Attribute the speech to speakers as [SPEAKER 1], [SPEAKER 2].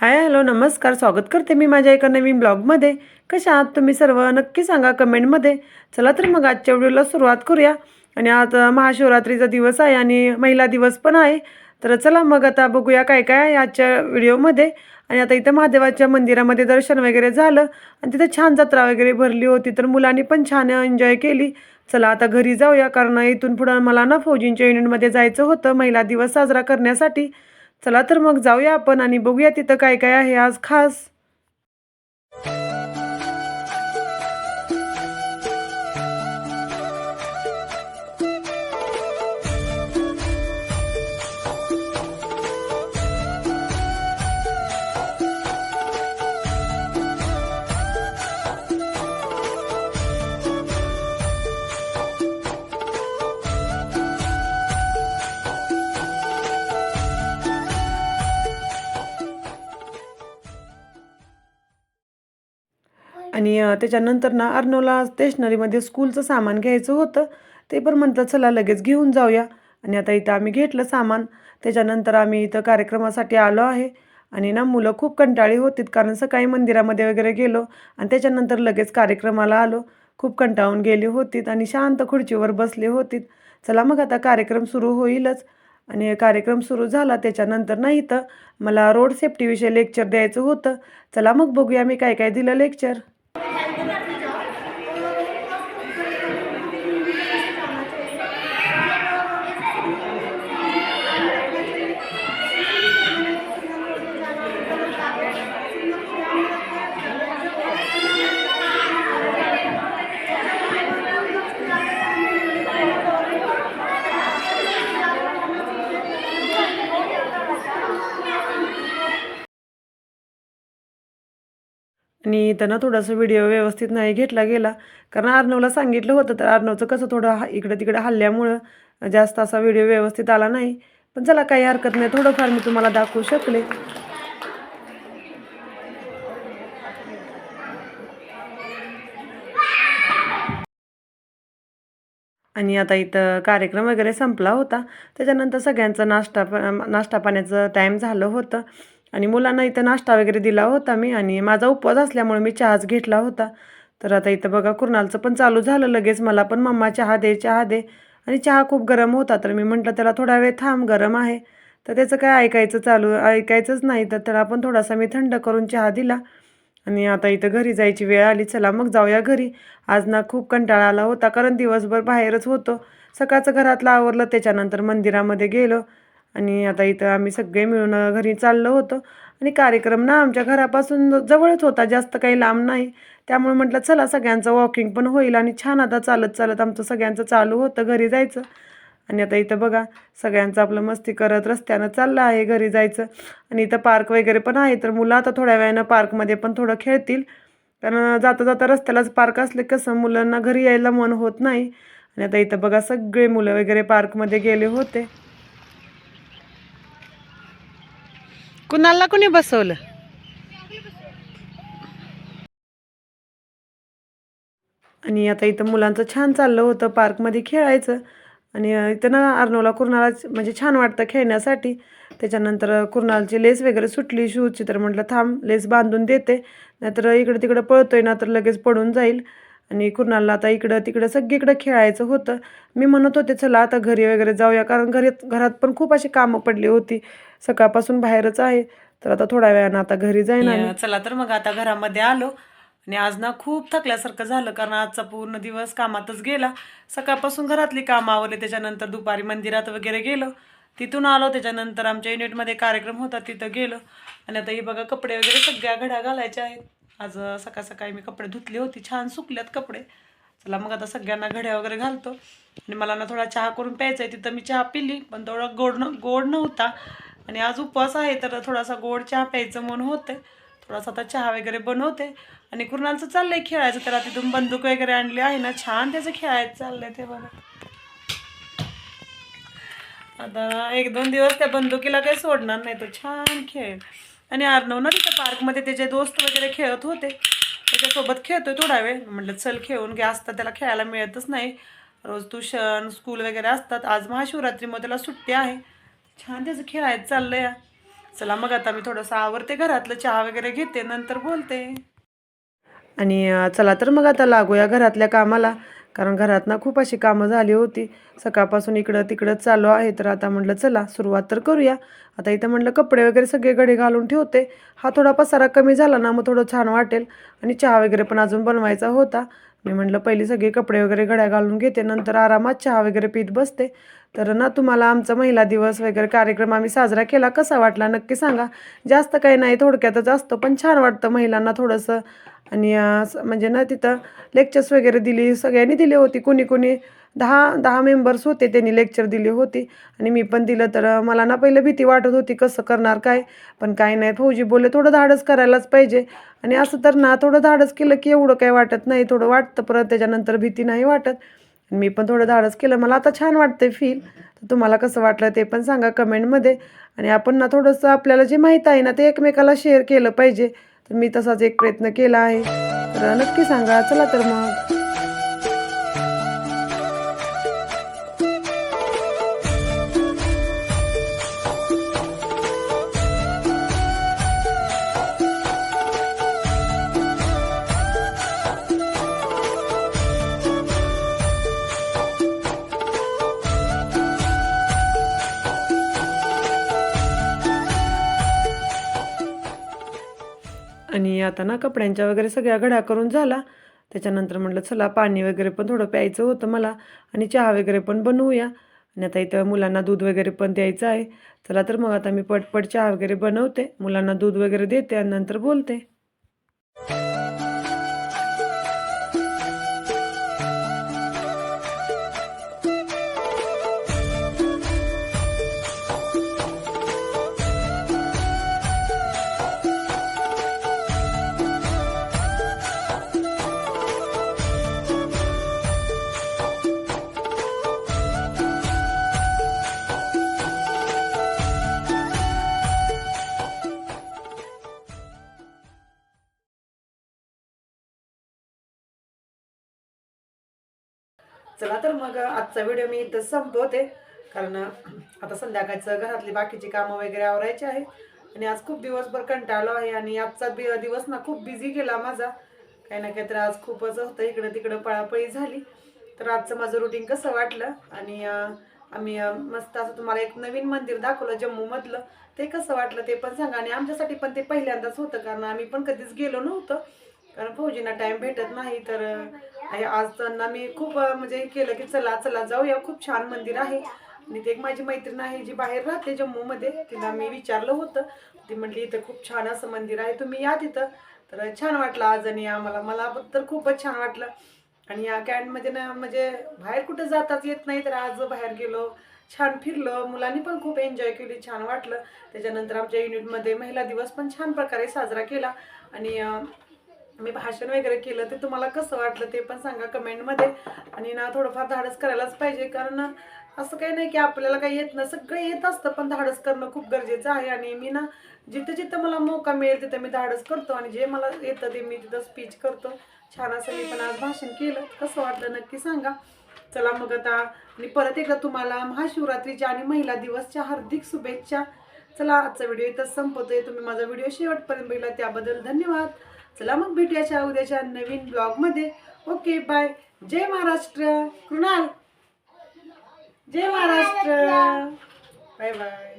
[SPEAKER 1] Hi hello नमस्कार स्वागत करते मी माझ्या एका नवीन ब्लॉगमध्ये. कशा आहात तुम्ही सर्व? नक्की सांगा कमेंटमध्ये. चला तर मग आजच्या व्हिडिओला सुरुवात करूया. आणि आज महाशिवरात्रीचा दिवस आहे आणि महिला दिवस पण आहे. तर चला मग आता बघूया काय काय आहे आजच्या व्हिडिओमध्ये. आणि आता इथं महादेवाच्या मंदिरामध्ये दर्शन वगैरे झालं. आणि तिथं छान जत्रा वगैरे भरली होती तर मुलांनी पण छान एन्जॉय केली. चला आता घरी जाऊया कारण इथून पुढं मला ना फौजींच्या युनिटमध्ये जायचं होतं महिला दिवस साजरा करण्यासाठी. चला तर मग जाऊया आपण आणि बघूया तिथं काय काय आहे आज खास. आणि त्याच्यानंतर ना अर्नवला स्टेशनरीमध्ये स्कूलचं सामान घ्यायचं होतं. ते पण म्हटलं चला लगेच घेऊन जाऊया. आणि आता इथं आम्ही घेतलं सामान. त्याच्यानंतर आम्ही इथं कार्यक्रमासाठी आलो आहे. आणि ना मुलं खूप कंटाळी होतीत कारण सकाळी मंदिरामध्ये वगैरे गेलो आणि त्याच्यानंतर लगेच कार्यक्रमाला आलो. खूप कंटाळून गेली होतीत आणि शांत खुर्चीवर बसले होतीत. चला मग आता कार्यक्रम सुरू होईलच. आणि कार्यक्रम सुरू झाला. त्याच्यानंतर ना इथं मला रोड सेफ्टीविषयी लेक्चर द्यायचं होतं. चला मग बघूया मी काय काय दिलं लेक्चर. आणि त्यांना थोडासा व्हिडिओ व्यवस्थित नाही घेतला गेला. कारण अर्णवला सांगितलं होतं तर अर्णवचं कसं थोडं हा इकडं तिकडं हल्ल्यामुळं जास्त असा व्हिडिओ व्यवस्थित आला नाही. पण चला काही हरकत नाही. थोडंफार मी तुम्हाला दाखवू शकले. आणि आता इथं कार्यक्रम वगैरे संपला होता. त्याच्यानंतर सगळ्यांचं नाश्ता प नाश्ता पाण्याचं टाईम झालं होतं. आणि मुलांना इथं नाश्ता वगैरे दिला होता मी आणि माझा उपवास असल्यामुळे मी चहाच घेतला होता. तर आता इथं बघा कुर्नालचं पण चालू झालं लगेच. मला पण मम्मा चहा दे चहा दे. आणि चहा खूप गरम होता तर मी म्हटलं त्याला थोडा वेळ थांब गरम आहे. तर त्याचं काय ऐकायचं चालू ऐकायचंच नाही. तर त्याला पण थोडासा मी थंड करून चहा दिला. आणि आता इथं घरी जायची वेळ आली. चला मग जाऊया घरी. आज ना खूप कंटाळा आला होता कारण दिवसभर बाहेरच होतो. सकाळचं घरातलं आवरलं त्याच्यानंतर मंदिरामध्ये गेलो. आणि आता इथं आम्ही सगळे मिळून घरी चाललो होतो. आणि कार्यक्रम ना आमच्या घरापासून जवळच होता जास्त काही लांब नाही. त्यामुळे म्हटलं चला सगळ्यांचं वॉकिंग पण होईल आणि छान आता चालत चालत आमचं सगळ्यांचं चालू होतं घरी जायचं. आणि आता इथं बघा सगळ्यांचं आपलं मस्ती करत रस्त्यानं चाललं आहे घरी जायचं. आणि इथं पार्क वगैरे पण आहे तर मुलं आता थोड्या वेळानं पार्कमध्ये पण थोडं खेळतील. कारण जाता जाता रस्त्यालाच पार्क असले कसं मुलांना घरी यायला मन होत नाही. आणि आता इथं बघा सगळे मुलं वगैरे पार्कमध्ये गेले होते. कुणाला कुणी बसवलं? आणि आता इथं मुलांचं छान चाललं होतं पार्कमध्ये खेळायचं. आणि इथं ना अर्नवला कुर्नाला म्हणजे छान वाटतं खेळण्यासाठी. त्याच्यानंतर कुर्नालची लेस वगैरे सुटली शूजची तर म्हटलं थांब लेस बांधून देते. नाहीतर इकडं तिकडं पळतोय ना तर लगेच पडून जाईल. आणि कुर्नालला आता इकडं तिकडं सगळीकडं खेळायचं होतं. मी म्हणत होते चला आता घरी वगैरे जाऊया. कारण घरी घरात पण खूप अशी कामं पडली होती. सकाळपासून बाहेरच आहे. तर आता थोड्या वेळानं आता घरी जाईन चला तर मग आता घरामध्ये आलो. आणि आज ना खूप थकल्यासारखं झालं कारण आजचा पूर्ण दिवस कामातच गेला. सकाळपासून घरातली कामं आवरली. त्याच्यानंतर दुपारी मंदिरात वगैरे गेलो. तिथून आलो. त्याच्यानंतर आमच्या युनिटमध्ये कार्यक्रम होता तिथं गेलो. आणि आता हे बघा कपडे वगैरे सगळ्या घड्या घालायच्या आहेत. आज सकाळ सकाळी मी कपडे धुतले होते छान सुकल्यात कपडे. चला मग आता सगळ्यांना घड्या वगैरे घालतो. आणि मला ना थोडा चहा करून प्यायचा आहे तिथं मी चहा पिली पण थोडा गोड न गोड नव्हता. आणि आज उपवास आहे तर थोडासा गोड चहा प्यायचं मन होते थोडासा आता चहा वगैरे बनवते. आणि कुणालचं चाललंय खेळायचं त्याला तिथून बंदूक वगैरे आणली आहे ना छान त्याचं खेळायचं चाललंय ते बघा. आता एक दोन दिवस त्या बंदुकीला काही सोडणार नाही तो छान खेळ आणि अर्णव ना तिथं पार्कमध्ये त्याचे दोस्त वगैरे खेळत होते त्याच्यासोबत खेळतोय थोडा वेळ. म्हटलं चल खेळून घे असतात त्याला खेळायला मिळतच नाही. रोज ट्यूशन स्कूल वगैरे असतात. आज महाशिवरात्रीमध्ये त्याला सुट्टी आहे. छान त्याचं खेळायचं चाललं या. चला मग आता मी थोडंसं आवरते घरातलं चहा वगैरे घेते नंतर बोलते. आणि चला तर मग आता लागूया घरातल्या कामाला. कारण घरात ना खूप अशी कामं झाली होती. सकाळपासून इकडं तिकडं चालू आहे. तर आता म्हटलं चला सुरुवात तर करूया. आता इथं म्हटलं कपडे वगैरे सगळे घडी घालून ठेवते. हा थोडा पसारा कमी झाला ना मग थोडं छान वाटेल. आणि चहा वगैरे पण अजून बनवायचा होता. मी म्हटलं पहिली सगळे कपडे वगैरे घड्या घालून घेते. नंतर आरामात चहा वगैरे पीत बसते. तर ना तुम्हाला आमचा महिला दिवस वगैरे कार्यक्रम आम्ही साजरा केला. कसा वाटला? नक्की सांगा. जास्त काही नाही थोडक्यातच असतो. पण छान वाटतं महिलांना थोडंसं आणि म्हणजे ना तिथं लेक्चर्स वगैरे दिली सगळ्यांनी दिली होती. कोणी कोणी दहा दहा मेंबर्स होते त्यांनी लेक्चर दिली होती. आणि मी पण दिलं तर मला ना पहिलं भीती वाटत होती कसं करणार काय? पण काय नाही फौजी बोलले थोडं धाडस करायलाच पाहिजे. आणि असं तर ना थोडं धाडस केलं की एवढं काही वाटत नाही. थोडं वाटतं परत त्याच्यानंतर भीती नाही वाटत. मी पण थोडं धाडस केलं. मला आता छान वाटतंय फील तर तुम्हाला कसं वाटलं ते पण सांगा कमेंटमध्ये आणि आपण ना थोडंसं आपल्याला जे माहीत आहे ना ते एकमेकाला शेअर केलं पाहिजे. तर मी तसाच एक प्रयत्न केला आहे. तर नक्की सांगा. चला तर मग. आणि आता ना कपड्यांच्या वगैरे सगळ्या घड्या करून झाला. त्याच्यानंतर म्हटलं चला पाणी वगैरे पण थोडं प्यायचं होतं मला आणि चहा वगैरे पण बनवूया. आणि आता इथं मुलांना दूध वगैरे पण द्यायचं आहे. चला तर मग आता मी पटपट चहा वगैरे बनवते. मुलांना दूध वगैरे देते आणि नंतर बोलते. चला तर मग आजचा व्हिडिओ मी इथं संपवते. कारण आता संध्याकाळचं घरातली बाकीची कामं वगैरे आवरायची आहे. आणि आज खूप दिवसभर कंटाळलो आहे आणि आजचा बि- दिवस ना खूप बिझी गेला माझा. काही ना काहीतरी आज खूपच होतं. इकडं तिकडं पळापळी झाली. तर आजचं माझं रुटीन कसं वाटलं? आणि आम्ही मस्त असं तुम्हाला एक नवीन मंदिर दाखवलं जम्मूमधलं. ते कसं वाटलं ते पण सांगा. आणि आमच्यासाठी पण ते पहिल्यांदाच होतं. कारण आम्ही पण कधीच गेलो नव्हतं. कारण फौजींना टाइम भेटत नाही तर आज त्यांना मी खूप म्हणजे केलं की चला चला जाऊया. खूप छान मंदिर आहे. आणि ते एक माझी मैत्रीण आहे जी बाहेर राहते जम्मूमध्ये. तिला मी विचारलं होतं. ती म्हटली इथं खूप छान असं मंदिर आहे. तुम्ही या तिथं. तर छान वाटलं आज आणि आम्हाला मला. तर खूपच छान वाटलं. आणि या कॅन्टमध्ये ना म्हणजे बाहेर कुठं जाताच येत नाही तर आज बाहेर गेलो छान फिरलो. मुलांनी पण खूप एन्जॉय केली छान वाटलं. त्याच्यानंतर आमच्या युनिटमध्ये महिला दिवस पण छान प्रकारे साजरा केला. आणि मी भाषण वगैरे केलं ते तुम्हाला कसं वाटलं ते पण सांगा कमेंटमध्ये. आणि ना थोडंफार धाडस करायलाच पाहिजे कारण असं काही नाही की आपल्याला काही येत ना सगळं येत असतं पण धाडस करणं खूप गरजेचं आहे. आणि मी ना जिथं जिथं मला मौका मिळेल तिथं मी धाडस करतो. आणि जे मला येतं ते मी तिथं स्पीच करतो. छान असं मी पण आज भाषण केलं. कसं वाटलं नक्की सांगा. चला मग आता आणि परत एकदा तुम्हाला महाशिवरात्रीच्या आणि महिला दिवसच्या हार्दिक शुभेच्छा. चला आजचा व्हिडिओ इथं संपवतोय तुम्ही माझा व्हिडिओ शेवटपर्यंत बघितला त्याबद्दल धन्यवाद. चला मग भेटूयाच्या उद्याच्या नवीन ब्लॉगमध्ये ओके बाय जय महाराष्ट्र. कृणाल. जय महाराष्ट्र. Bye bye